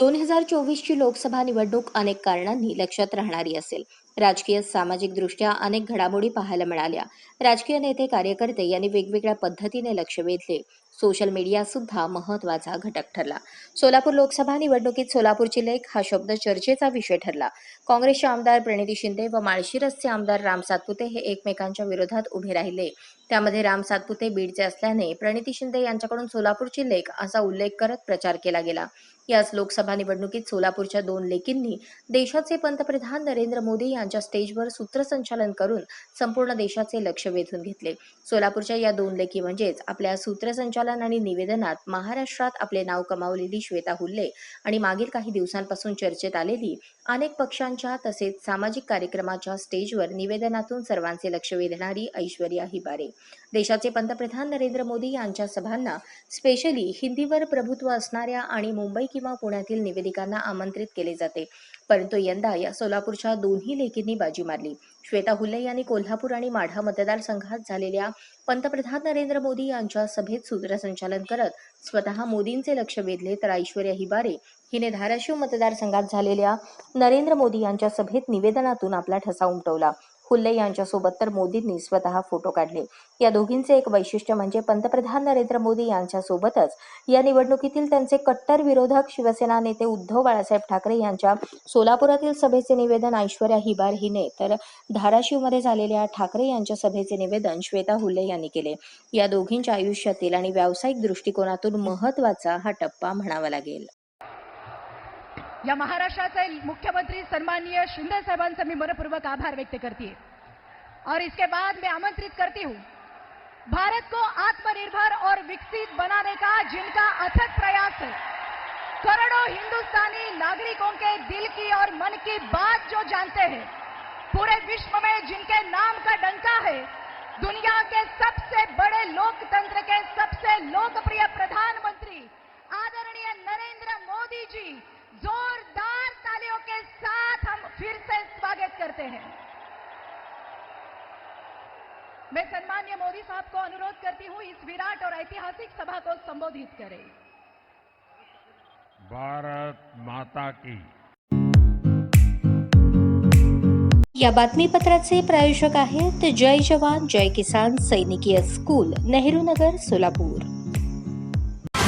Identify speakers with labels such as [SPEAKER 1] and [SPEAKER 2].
[SPEAKER 1] दोन हजार चोवीसची लोकसभा निवडणूक अनेक कारणांनी लक्षात राहणारी असेल. राजकीय सामाजिक दृष्ट्या अनेक घडामोडी पाहायला मिळाल्या. राजकीय नेते कार्यकर्ते यांनी वेगवेगळ्या पद्धतीने लक्ष वेधले. सोशल मीडिया सुद्धा महत्त्वाचा घटक ठरला. सोलापूर लोकसभा निवडणुकीत सोलापूरची लेख हा शब्द चर्चेचा विषय ठरला. काँग्रेसचे आमदार प्रणिती शिंदे व माळशिरसचे आमदार राम सातपुते हे एकमेकांच्या विरोधात उभे राहिले. त्यामध्ये राम सातपुते बीडचे असल्याने प्रणिती शिंदे यांच्याकडून सोलापूरची लेख असा उल्लेख करत प्रचार केला गेला. याच लोकसभा निवडणुकीत सोलापूरच्या दोन लेकींनी देशाचे पंतप्रधान नरेंद्र मोदी यांच्या स्टेजवर सूत्रसंचालन करून संपूर्ण देशाचे लक्ष वेधून घेतले. सोलापूरच्या या दोन लेखी म्हणजेच आपल्या सूत्रसंचालन आणि निवेदनात महाराष्ट्रात आपले नाव कमावलेली श्वेता हुल्ले आणि मागील काही दिवसांपासून चर्चेत आलेली अनेक पक्षांच्या तसेच सामाजिक कार्यक्रमाच्या स्टेजवर निवेदनातून सर्वांचे लक्ष वेधणारी ऐश्वर्या हिबारे. देशाचे पंतप्रधान नरेंद्र मोदी यांच्या सभांना स्पेशली हिंदीवर प्रभुत्व असणाऱ्या आणि मुंबई किंवा पुण्यातील निवेदिकांना आमंत्रित केले जाते. परंतु यंदा या सोलापूरच्या दोन्ही लेखींनी बाजी मारली. श्वेता हुल्ले यांनी कोल्हापूर आणि माढा मतदारसंघात झालेल्या पंतप्रधान नरेंद्र मोदी यांच्या सभेत सूत्रसंचालन करत स्वतः मोदींचे लक्ष वेधले तर ऐश्वर्या हिबारे हिने धाराशिव मतदारसंघात झालेल्या नरेंद्र मोदी यांच्या सभेत निवेदनातून आपला ठसा उमटवला. हुल्ले यांच्यासोबत तर मोदींनी स्वतः फोटो काढले. या दोघींचे एक वैशिष्ट्य म्हणजे पंतप्रधान नरेंद्र मोदी यांच्यासोबतच या निवडणुकीतील त्यांचे कट्टर विरोधक शिवसेना नेते उद्धव बाळासाहेब ठाकरे यांच्या सोलापुरातील सभेचे निवेदन ऐश्वर्या हिबार हिने तर धाराशिवमध्ये झालेल्या ठाकरे यांच्या सभेचे निवेदन श्वेता हुल्ले यांनी केले. या दोघींच्या आयुष्यातील आणि व्यावसायिक दृष्टिकोनातून महत्त्वाचा हा टप्पा म्हणावा लागेल.
[SPEAKER 2] या महाराष्ट्राचे मुख्यमंत्री सन्माननीय शिंदे साहेबांचा मी मनपूर्वक आभार व्यक्त करती है और इसके बाद मैं आमंत्रित करती हूँ, भारत को आत्मनिर्भर और विकसित बनाने का जिनका अथक प्रयास है, करोड़ों हिंदुस्तानी नागरिकों के दिल की और मन की बात जो जानते हैं, पूरे विश्व में जिनके नाम का डंका है, दुनिया के सबसे बड़े लोकतंत्र के सबसे लोकप्रिय प्रधानमंत्री करते हैं। मैं सम्मान्य मोदी साहब को अनुरोध करती हूँ इस विराट और ऐतिहासिक सभा को संबोधित करें।
[SPEAKER 3] भारत माता की।
[SPEAKER 1] या बातमीपत्राचे प्रायोजक आहेत जय जवान जय किसान सैनिकीय स्कूल नेहरू नगर सोलापूर।